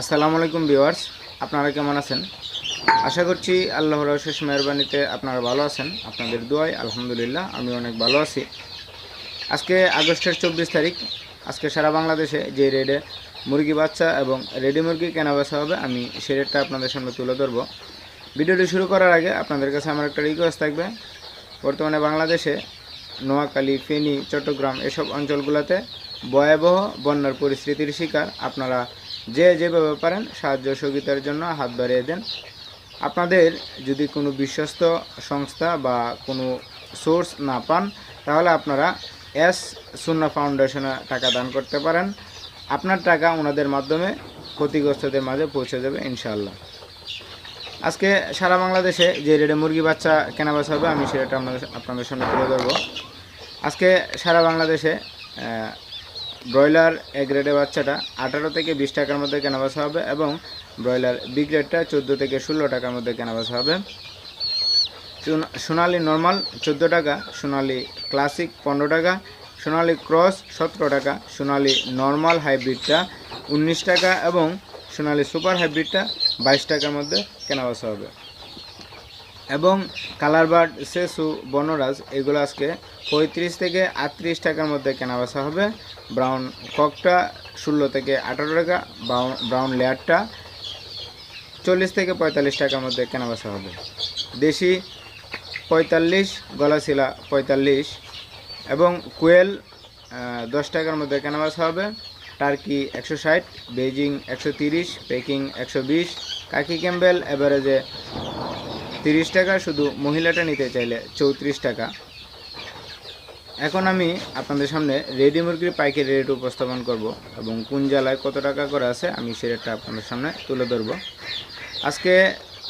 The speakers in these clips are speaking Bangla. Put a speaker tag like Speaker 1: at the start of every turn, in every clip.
Speaker 1: আসসালামু আলাইকুম ভিউয়ার্স, আপনারা কেমন আছেন? আশা করছি আল্লাহর শেষ মেহরবানিতে আপনারা ভালো আছেন, আপনাদের দোয়ায় আলহামদুলিল্লাহ আমি অনেক ভালো আছি। আজকে আগস্টের চব্বিশ তারিখ, আজকে সারা বাংলাদেশে যে রেডে মুরগি বাচ্চা এবং রেডি মুরগি কেনা বেচা হবে, আমি সে রেটটা আপনাদের সামনে তুলে ধরবো। ভিডিওটি শুরু করার আগে আপনাদের কাছে আমার একটা রিকোয়েস্ট থাকবে। বর্তমানে বাংলাদেশে নোয়াখালী, ফেনী, চট্টগ্রাম এসব অঞ্চলগুলোতে ভয়াবহ বন্যার পরিস্থিতির শিকার আপনারা যে যেভাবে পারেন, সাহায্য সহযোগিতার জন্য হাত বাড়িয়ে দেন। আপনাদের যদি কোনো বিশ্বস্ত সংস্থা বা কোনো সোর্স না পান, তাহলে আপনারা এস সুন্না ফাউন্ডেশনে টাকা দান করতে পারেন। আপনার টাকা ওনাদের মাধ্যমে ক্ষতিগ্রস্তদের মাঝে পৌঁছে যাবে, ইনশাআল্লাহ। আজকে সারা বাংলাদেশে যে রেডে মুরগি বাচ্চা কেনা বেচা হবে, আমি সেটা আপনাদের আপনাদের সামনে তুলে ধরবো। আজকে সারা বাংলাদেশে ব্রয়লার এ গ্রেডের বাচ্চাটা আঠারো থেকে বিশ টাকার মধ্যে কেনা বেচা হবে এবং ব্রয়লার বি গ্রেডটা চোদ্দ থেকে ষোলো টাকার মধ্যে কেনা বেচা হবে। সোনা- সোনালি নর্মাল চোদ্দ টাকা, সোনালি ক্লাসিক পনেরো টাকা, সোনালি ক্রস সতেরো টাকা, সোনালি নর্মাল হাইব্রিডটা উনিশ টাকা এবং সোনালি সুপার হাইব্রিডটা বাইশ টাকার মধ্যে কেনা বেচা হবে। এবং কালার বার্ড, সেসু, বনরাজ, এগুলো আজকে পঁয়ত্রিশ থেকে আটত্রিশ টাকার মধ্যে কেনা বেচা হবে। ব্রাউন ককটা ষোলো থেকে আঠারো টাকা, ব্রাউন লেয়ারটা চল্লিশ থেকে পঁয়তাল্লিশ টাকার মধ্যে কেনা বেচা হবে। দেশি পঁয়তাল্লিশ, গলাশিলা পঁয়তাল্লিশ এবং কোয়েল দশ টাকার মধ্যে কেনা বেচা হবে। টার্কি একশো ষাট বেজিং একশো তিরিশ, পেকিং একশো বিশ, কাকি ক্যাম্বেল, এভারেজে তিরিশ টাকা, শুধু মহিলাটা নিতে চাইলে চৌত্রিশ টাকা। এখন আমি আপনাদের সামনে রেডি মুরগির পাইকারি রেট উপস্থাপন করব এবং কোন জেলায় কত টাকা করে আছে আমি সে রেটটা আপনাদের সামনে তুলে ধরবো। আজকে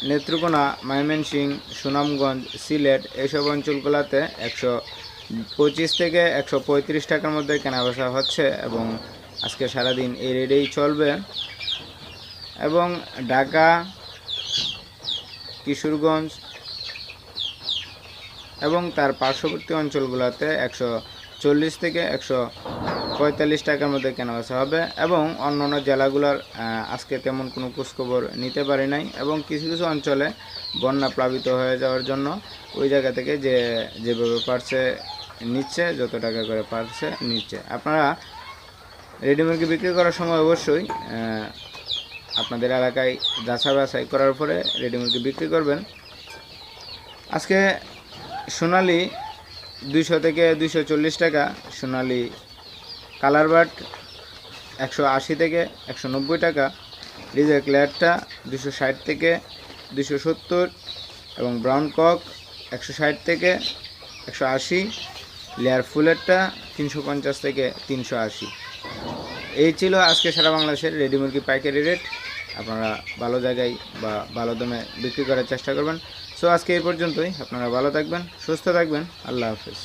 Speaker 1: নেত্রকোনা ময়মনসিং সুনামগঞ্জ, সিলেট এইসব অঞ্চলগুলোতে একশো পঁচিশ থেকে একশো পঁয়ত্রিশ টাকার মধ্যে কেনাবেচা হচ্ছে এবং আজকে সারাদিন এই রেটেই চলবে। এবং ঢাকা কিশোরগঞ্জ এবং তার পার্শ্ববর্তী অঞ্চলগুলোতে একশো চল্লিশ থেকে একশো পঁয়তাল্লিশ টাকার মধ্যে কেনাবেচা হবে এবং অন্যান্য জেলাগুলোর আজকে তেমন কোনো খোঁজখবর নিতে পারি নাই এবং কিছু কিছু অঞ্চলে বন্যা প্লাবিত হয়ে যাওয়ার জন্য ওই জায়গা থেকে যে, যেভাবে পারছে নিচ্ছে, যত টাকা করে পারছে নিচ্ছে। আপনারা রেডি মুরগি বিক্রি করার সময় অবশ্যই আপনাদের এলাকায় যাচা বাছাই করার পরে রেডি মুরগি বিক্রি করবেন। আজকে সোনালি দুইশো থেকে দুইশো চল্লিশ টাকা, সোনালি কালার বাট একশো আশি থেকে একশো নব্বই টাকা রিজেক লেয়ারটা দুশো ষাট থেকে দুশো সত্তর এবং ব্রাউন কক একশো ষাট থেকে একশো আশি, লেয়ার ফুলেরটা তিনশো পঞ্চাশ থেকে তিনশো আশি। এই ছিল আজকে সারা বাংলাদেশের রেডি মুরগি পাইকারি রেট। আপনারা ভালো জায়গায় বা ভালো দামে বিক্রি করার চেষ্টা করবেন। সো আজকে এই পর্যন্তই। আপনারা ভালো থাকবেন, সুস্থ থাকবেন। আল্লাহ হাফিজ।